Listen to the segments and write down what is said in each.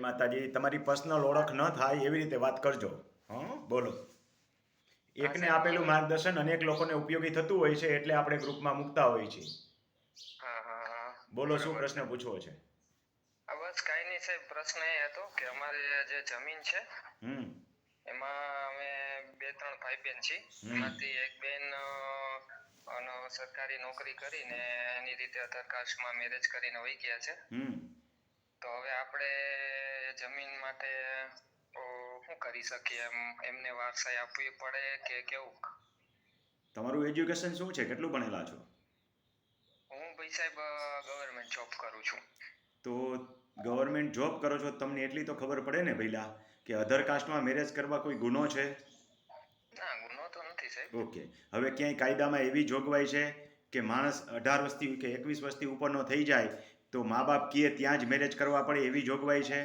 માતાજી તમારી પર્સનલ ઓળખ ન થાય એવી રીતે વાત કરજો. હં બોલો. એકને આપેલું માર્ગદર્શન અનેક લોકોને ઉપયોગી થતું હોય છે એટલે આપણે ગ્રુપમાં મૂકતા હોય હા બોલો શું પ્રશ્ન પૂછવો છે? બસ કાઈ નહીં સાહેબ પ્રશ્ન એ હતો કે અમારે જે જમીન છે એમાં અમે બે ત્રણ ભાઈ બેન છીએ એમાંથી એક બેન સરકારી નોકરી કરીને એની રીતે અધર કાસ્ટમાં મેરેજ કરીને વહી ગયા છે. તો હવે આપણે જમીન માટે શું કરી શકીએ એમ એમને વારસાઈ આપવી પડે કે કેવું? તમારું એજ્યુકેશન શું છે? કેટલું ભણેલા છો? હું ભાઈ સાહેબ ગવર્મેન્ટ જોબ કરું છું. તો ગવર્મેન્ટ જોબ કરો છો તમને એટલી તો ખબર પડે ને ભઈલા કે અધર કાસ્ટમાં મેરેજ કરવા કોઈ ગુનો છે? ના ગુનો તો નથી સાહેબ. ઓકે. હવે ક્યાંય કાયદામાં એવી જોગવાઈ છે કે માણસ અઢાર વર્ષથી કે એકવીસ વર્ષથી ઉપરનો થઈ જાય તો મા બાપ કહે ત્યાં જ મેરેજ કરવા પડે એવી જોગવાઈ છે.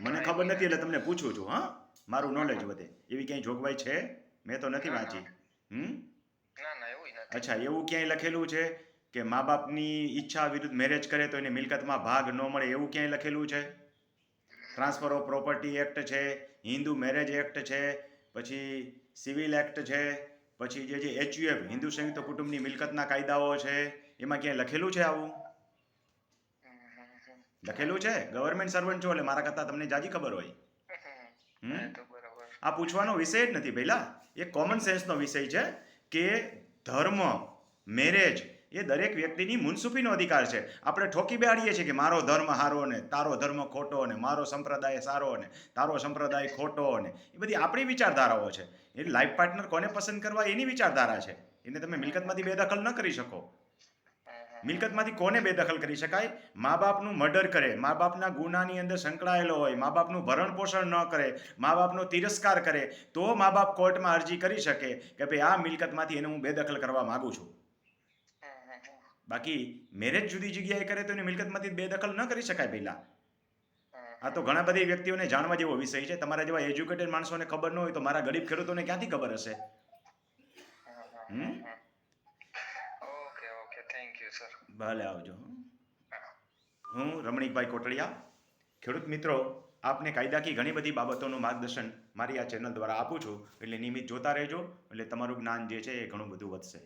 મને ખબર નથી એટલે તમને પૂછું છું હા? મારું નોલેજ વધે. એવી ક્યાંય જોગવાઈ છે? મેં તો નથી વાંચી. હમ? અચ્છા એવું ક્યાંય લખેલું છે કે મા બાપની ઈચ્છા વિરુદ્ધ મેરેજ કરે તો એને મિલકતમાં ભાગ ન મળે એવું ક્યાંય લખેલું છે? ટ્રાન્સફર ઓફ પ્રોપર્ટી એક્ટ છે હિન્દુ મેરેજ એક્ટ છે પછી સિવિલ એક્ટ છે પછી જે જે એચયુએફ હિન્દુ સંયુક્ત કુટુંબની મિલકતના કાયદાઓ છે એમાં ક્યાંય લખેલું છે આવું. લખેલું છે? ગવર્મેન્ટ સર્વન્ટ છો એટલે મારા કરતાં તમને જાજી ખબર હોય. આ પૂછવાનો વિષય જ નથી પહેલા એ કોમન સેન્સનો વિષય છે કે ધર્મ મેરેજ એ દરેક વ્યક્તિની મુનસુફીનો અધિકાર છે. આપણે ઠોકી બેહાડીએ છીએ કે મારો ધર્મ સારો ને તારો ધર્મ ખોટો ને મારો સંપ્રદાય સારો ને તારો સંપ્રદાય ખોટો ને એ બધી આપણી વિચારધારાઓ છે. એ લાઈફ પાર્ટનર કોને પસંદ કરવા? એની વિચારધારા છે. એને તમે મિલકતમાંથી બેદખલ ન કરી શકો. મિલકતમાંથી કોને બેદખલ કરી શકાય મા બાપનું મર્ડર કરે, મા બાપના ગુનાની અંદર સંકળાયેલો હોય, મા બાપનું ભરણ પોષણ ન કરે, મા બાપનો તિરસ્કાર કરે, તો મા બાપ કોર્ટમાં અરજી કરી શકે કે ભાઈ, આ મિલકતમાંથી એને હું બેદખલ કરવા માંગુ છું. બાકી મેરેજ જુદી જગ્યાએ કરે તો એની મિલકતમાંથી બેદખલ ન કરી શકાય પહેલા આ તો ઘણા બધી વ્યક્તિઓને જાણવા જેવો વિષય છે તમારા જેવા એજ્યુકેટેડ માણસોને ખબર ન હોય તો મારા ગરીબ ખેડૂતોને ક્યાંથી ખબર હશે? હમ. થેન્ક યુ સર ભલે આવજો હું. રમણીકભાઈ કોટડિયા. ખેડૂત મિત્રો આપને કાયદાકી ઘણી બધી બાબતોનું માર્ગદર્શન મારી આ ચેનલ દ્વારા આપું છું. એટલે નિયમિત જોતા રહેજો એટલે તમારું જ્ઞાન જે છે એ ઘણું બધું વધશે.